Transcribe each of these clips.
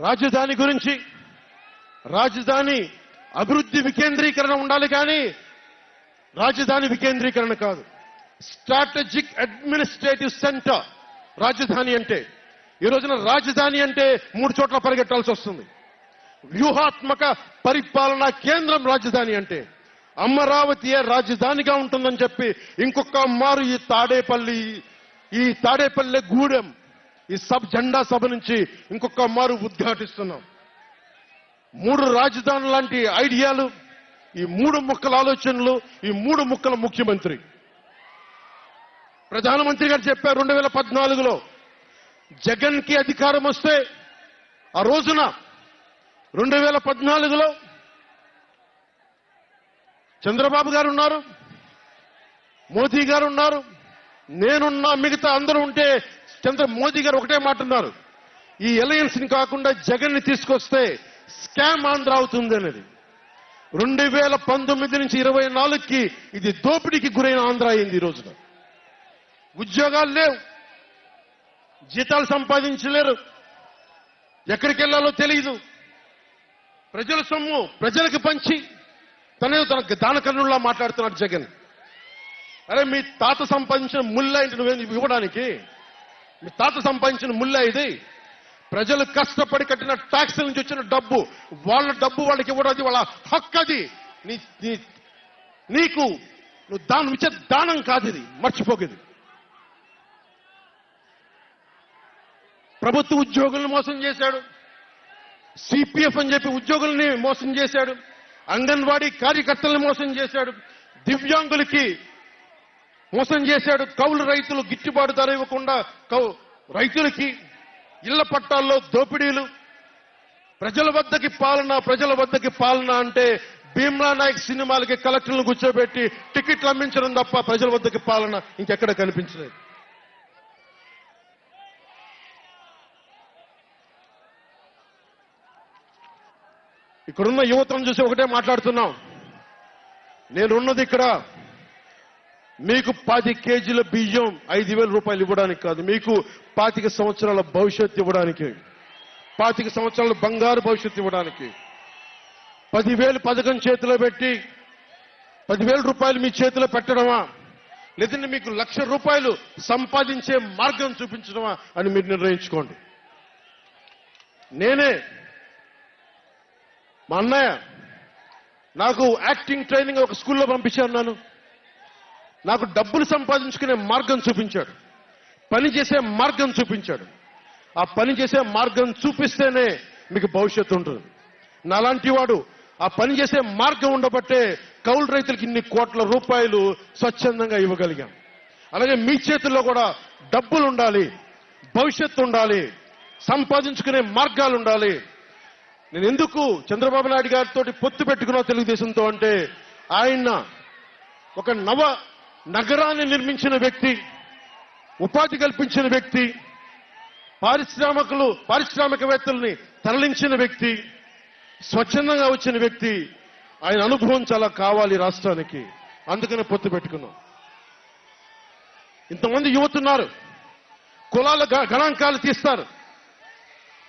రాజధాని గురించి రాజధాని అభివృద్ధి వికేంద్రీకరణ ఉండాలి కానీ రాజధాని వికేంద్రీకరణ కాదు. స్ట్రాటజిక్ అడ్మినిస్ట్రేటివ్ సెంటర్ రాజధాని అంటే ఈ రోజున రాజధాని అంటే మూడు చోట్ల పరిగెట్టాల్సి వస్తుంది. వ్యూహాత్మక పరిపాలనా కేంద్రం రాజధాని అంటే అమరావతియే రాజధానిగా ఉంటుందని చెప్పి ఇంకొక మారు ఈ తాడేపల్లి ఈ తాడేపల్లి గూడెం ఈ సబ్ జెండా సభ నుంచి ఇంకొక మారు ఉద్ఘాటిస్తున్నాం. మూడు రాజధానులు లాంటి ఐడియాలు ఈ మూడు ముక్కల ఆలోచనలు ఈ మూడు ముక్కల ముఖ్యమంత్రి. ప్రధానమంత్రి గారు చెప్పారు రెండు వేల పద్నాలుగులో జగన్కి అధికారం వస్తే ఆ రోజున రెండు వేల పద్నాలుగులో చంద్రబాబు గారు ఉన్నారు మోదీ గారు ఉన్నారు నేనున్నా మిగతా అందరూ ఉంటే చంద్ర మోదీ గారు ఒకటే మాట ఉన్నారు ఈ అలయన్స్ని కాకుండా జగన్ని తీసుకొస్తే స్కామ్ ఆంధ్ర అవుతుంది అనేది. రెండు వేల పంతొమ్మిది నుంచి ఇరవై నాలుగుకి ఇది దోపిడీకి గురైన ఆంధ్ర అయింది ఈ రోజున. ఉద్యోగాలు లేవు. జీతాలు సంపాదించలేరు. ఎక్కడికి వెళ్ళాలో తెలియదు ప్రజల సొమ్ము ప్రజలకు పంచి తనే తన దానకర్ణుల్లా మాట్లాడుతున్నాడు జగన్. అరే మీ తాత సంపాదించిన ముళ్ళ ఇంటి నువ్వేం ఇవ్వడానికి? మీ తాత సంపాదించిన ముల్ల ఇది. ప్రజలు కష్టపడి కట్టిన ట్యాక్స్ నుంచి వచ్చిన డబ్బు వాళ్ళ డబ్బు వాళ్ళకి ఇవ్వడం అది వాళ్ళ హక్కు అది. నీ నీకు నువ్వు దానం ఇచ్చే దానం కాదు ఇది మర్చిపోకేది ప్రభుత్వ ఉద్యోగులను మోసం చేశాడు. సిపిఎఫ్ అని చెప్పి ఉద్యోగుల్ని మోసం చేశాడు. అంగన్వాడీ కార్యకర్తలను మోసం చేశాడు. దివ్యాంగులకి మోసం చేశాడు. కౌలు రైతులు గిట్టుబాటు ధర ఇవ్వకుండా కౌ రైతులకి ఇళ్ళ పట్టాల్లో దోపిడీలు. ప్రజల వద్దకి పాలన ప్రజల వద్దకి పాలన అంటే భీమ్లా నాయక్ సినిమాలకి కలెక్టర్లను కూర్చోబెట్టి టికెట్లు అమ్మించడం తప్ప ప్రజల వద్దకి పాలన ఇంకెక్కడ కనిపించలేదు. ఇక్కడున్న యువతను చూసి ఒకటే మాట్లాడుతున్నాం. నేనున్నది ఇక్కడ మీకు పాతి కేజీల బియ్యం ఐదు వేల రూపాయలు ఇవ్వడానికి కాదు మీకు పాతిక సంవత్సరాల భవిష్యత్తు ఇవ్వడానికి. పాతిక సంవత్సరాల బంగారు భవిష్యత్తు ఇవ్వడానికి. పదివేలు పథకం చేతిలో పెట్టి పదివేల రూపాయలు మీ చేతిలో పెట్టడమా? లేదంటే మీకు లక్ష రూపాయలు సంపాదించే మార్గం చూపించడమా అని మీరు నిర్ణయించుకోండి. నేనే మా అన్నయ్య నాకు యాక్టింగ్ ట్రైనింగ్ ఒక స్కూల్లో పంపించాను నన్ను. నాకు డబ్బులు సంపాదించుకునే మార్గం చూపించాడు. పని చేసే మార్గం చూపించాడు. ఆ పని చేసే మార్గం చూపిస్తేనే మీకు భవిష్యత్తు ఉంటుంది. నాలాంటి వాడు ఆ పని చేసే మార్గం ఉండబట్టే కౌలు రైతులకి ఇన్ని కోట్ల రూపాయలు స్వచ్ఛందంగా ఇవ్వగలిగాం. అలాగే మీ చేతుల్లో కూడా డబ్బులు ఉండాలి భవిష్యత్తు ఉండాలి సంపాదించుకునే మార్గాలు ఉండాలి. నేను ఎందుకు చంద్రబాబు నాయుడు గారితో పొత్తు పెట్టుకున్నా తెలుగుదేశంతో అంటే ఆయన ఒక నవ నగరాన్ని నిర్మించిన వ్యక్తి ఉపాధి కల్పించిన వ్యక్తి పారిశ్రామికులు పారిశ్రామికవేత్తల్ని తరలించిన వ్యక్తి స్వచ్ఛందంగా వచ్చిన వ్యక్తి ఆయన అనుభవం చాలా కావాలి రాష్ట్రానికి. అందుకనే పొత్తు పెట్టుకున్నాం. ఇంతమంది యువతున్నారు. కులాల గ- గణాంకాలు తీస్తారు.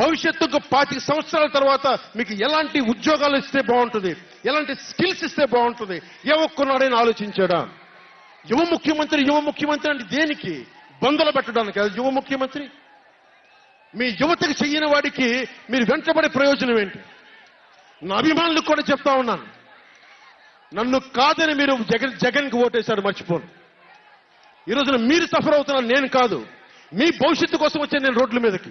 భవిష్యత్తుకు పాతిక సంవత్సరాల తర్వాత మీకు ఎలాంటి ఉద్యోగాలు ఇస్తే బాగుంటుంది? ఎలాంటి స్కిల్స్ ఇస్తే బాగుంటుంది? ఏ ఒక్కనాడైనా ఆలోచించాడా? యువ ముఖ్యమంత్రి యువ ముఖ్యమంత్రి అంటే దేనికి? బంధులు పెట్టడానికి అది యువ ముఖ్యమంత్రి? మీ యువతకు చెయ్యని వాడికి మీరు వెంటబడే ప్రయోజనం ఏంటి? నా అభిమానులకు కూడా చెప్తా ఉన్నాను. నన్ను కాదని మీరు జగన్ జగన్కి ఓటేశారు మర్చిపోను. ఈ రోజున మీరు సఫర్ అవుతున్నారు నేను కాదు. మీ భవిష్యత్తు కోసం వచ్చాను నేను రోడ్ల మీదకి.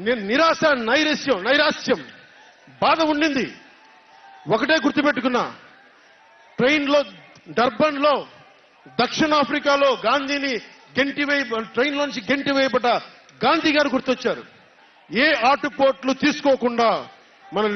నిరాశ నైరస్యం నైరాస్యం బాధ ఉండింది. ఒకటే గుర్తుపెట్టుకున్నా. ట్రైన్లో డర్బన్లో దక్షిణాఫ్రికాలో గాంధీని గెంటి వేయ ట్రైన్లోంచి గెంటివేయబడ్డ గాంధీ గారు గుర్తొచ్చారు. ఏ ఆటుపోట్లు తీసుకోకుండా మనల్ని